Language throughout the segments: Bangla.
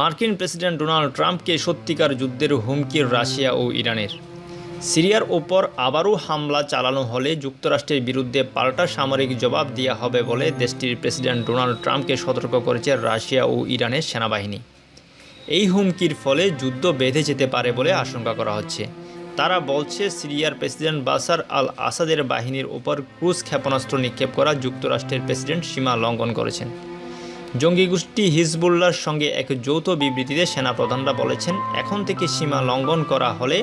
মার্কিন প্রেসিডেন্ট ডোনাল্ড ট্রাম্পকে সত্যিকার যুদ্ধের হুমকি রাশিয়া ও ইরানের। সিরিয়ার ওপর আবারও হামলা চালানো হলে যুক্তরাষ্ট্রের বিরুদ্ধে পাল্টা সামরিক জবাব দেওয়া হবে বলে দেশটির প্রেসিডেন্ট ডোনাল্ড ট্রাম্পকে সতর্ক করেছে রাশিয়া ও ইরানের সেনাবাহিনী। এই হুমকির ফলে যুদ্ধ বেঁধে যেতে পারে বলে আশঙ্কা করা হচ্ছে। তারা বলছে, সিরিয়ার প্রেসিডেন্ট বাসার আল আসাদের বাহিনীর ওপর ক্রুজ ক্ষেপণাস্ত্র নিক্ষেপ করা যুক্তরাষ্ট্রের প্রেসিডেন্ট সীমা লঙ্ঘন করেছেন। জঙ্গি গোষ্ঠী হিজবুল্লার সঙ্গে এক যৌথ বিবৃতিতে সেনাপ্রধানরা বলেছেন, এখন থেকে সীমা লঙ্ঘন করা হলে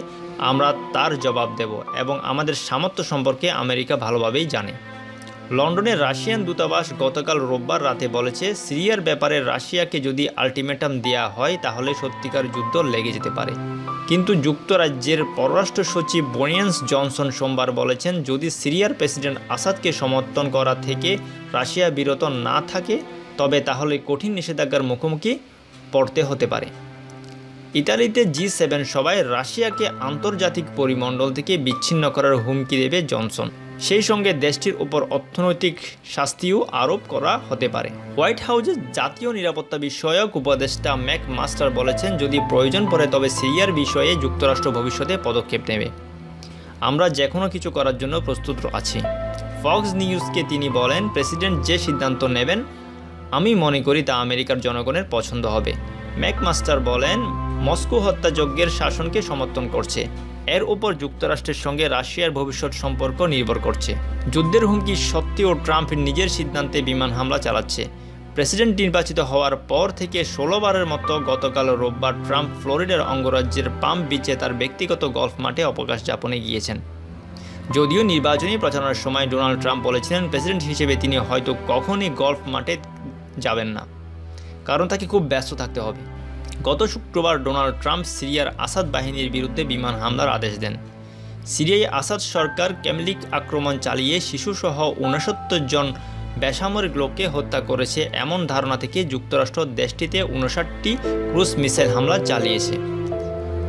আমরা তার জবাব দেব এবং আমাদের সামর্থ্য সম্পর্কে আমেরিকা ভালোভাবেই জানে। লন্ডনের রাশিয়ান দূতাবাস গতকাল রোববার রাতে বলেছে, সিরিয়ার ব্যাপারে রাশিয়াকে যদি আলটিমেটাম দেওয়া হয়, তাহলে সত্যিকার যুদ্ধ লেগে যেতে পারে। কিন্তু যুক্তরাজ্যের পররাষ্ট্র সচিব বোনিয়ান্স জনসন সোমবার বলেছেন, যদি সিরিয়ার প্রেসিডেন্ট আসাদকে সমর্থন করা থেকে রাশিয়া বিরত না থাকে তবে তাহলে কঠিন নিষেধাজ্ঞার মুখোমুখি পড়তে হতে পারে। ইতালিতে জি সেভেন সবাই রাশিয়াকে আন্তর্জাতিক পরিমণ্ডল থেকে বিচ্ছিন্ন করার হুমকি দেবে জনসন। সেই সঙ্গে দেশটির উপর অর্থনৈতিক শাস্তিও আরোপ করা হতে পারে। হোয়াইট হাউসের জাতীয় নিরাপত্তা বিষয়ক উপদেষ্টা ম্যাক মাস্টার বলেছেন, যদি প্রয়োজন পড়ে তবে সিরিয়ার বিষয়ে যুক্তরাষ্ট্র ভবিষ্যতে পদক্ষেপ নেবে। আমরা যে কোনো কিছু করার জন্য প্রস্তুত আছি। ফক্স নিউজকে তিনি বলেন, প্রেসিডেন্ট যে সিদ্ধান্ত নেবেন আমি মনে করি তা আমেরিকার জনগণের পছন্দ হবে। ম্যাকমাস্টার বলেন, মস্কো হত্যাযজ্ঞের শাসনকে সমর্থন করছে। এর উপর যুক্তরাষ্ট্রের সঙ্গে রাশিয়ার ভবিষ্যৎ সম্পর্ক নির্ভর করছে। যুদ্ধের হুমকি সত্ত্বেও ট্রাম্প নিজের সিদ্ধান্তে বিমান হামলা চালাচ্ছে। প্রেসিডেন্ট নির্বাচিত হওয়ার পর থেকে ষোলোবারের মতো গতকাল রোববার ট্রাম্প ফ্লোরিডার অঙ্গরাজ্যের পাম বিচে তার ব্যক্তিগত গল্ফ মাঠে অবকাশ যাপনে গিয়েছেন। যদিও নির্বাচনী প্রচারণার সময় ডোনাল্ড ট্রাম্প বলেছিলেন, প্রেসিডেন্ট হিসেবে তিনি হয়তো কখনই গল্ফ মাঠে যাবেন না। কারণ তাকে খুব ব্যস্ত থাকতে হবে। গত শুক্রবার ডোনাল্ড ট্রাম্প সিরিয়ার আসাদ বাহিনীর বিরুদ্ধে বিমান হামলার আদেশ দেন। সিরিয়ায় আসাদ সরকার কেমলিক আক্রমণ চালিয়ে শিশুসহ উনসত্তর জন বেসামরিক লোককে হত্যা করেছে এমন ধারণা থেকে যুক্তরাষ্ট্র দেশটিতে উনষাটটি ক্রুজ মিসাইল হামলা চালিয়েছে।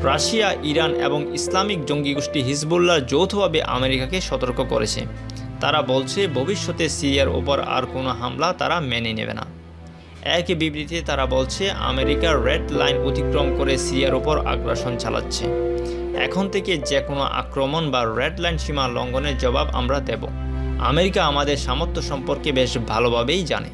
রাশিয়া, ইরান এবং ইসলামিক জঙ্গি গোষ্ঠী হিজবুল্লাহ যৌথভাবে আমেরিকাকে সতর্ক করেছে। তারা বলছে, ভবিষ্যতে সিরিয়ার ওপর আর কোনো হামলা তারা মেনে নেবে না। এক বিবৃতিতে তারা বলছে, আমেরিকা রেড লাইন অতিক্রম করে সিরিয়ার ওপর আগ্রাসন চালাচ্ছে। এখন থেকে যে কোনো আক্রমণ বা রেড লাইন সীমা লঙ্ঘনের জবাব আমরা দেব। আমেরিকা আমাদের সামর্থ্য সম্পর্কে বেশ ভালোভাবেই জানে।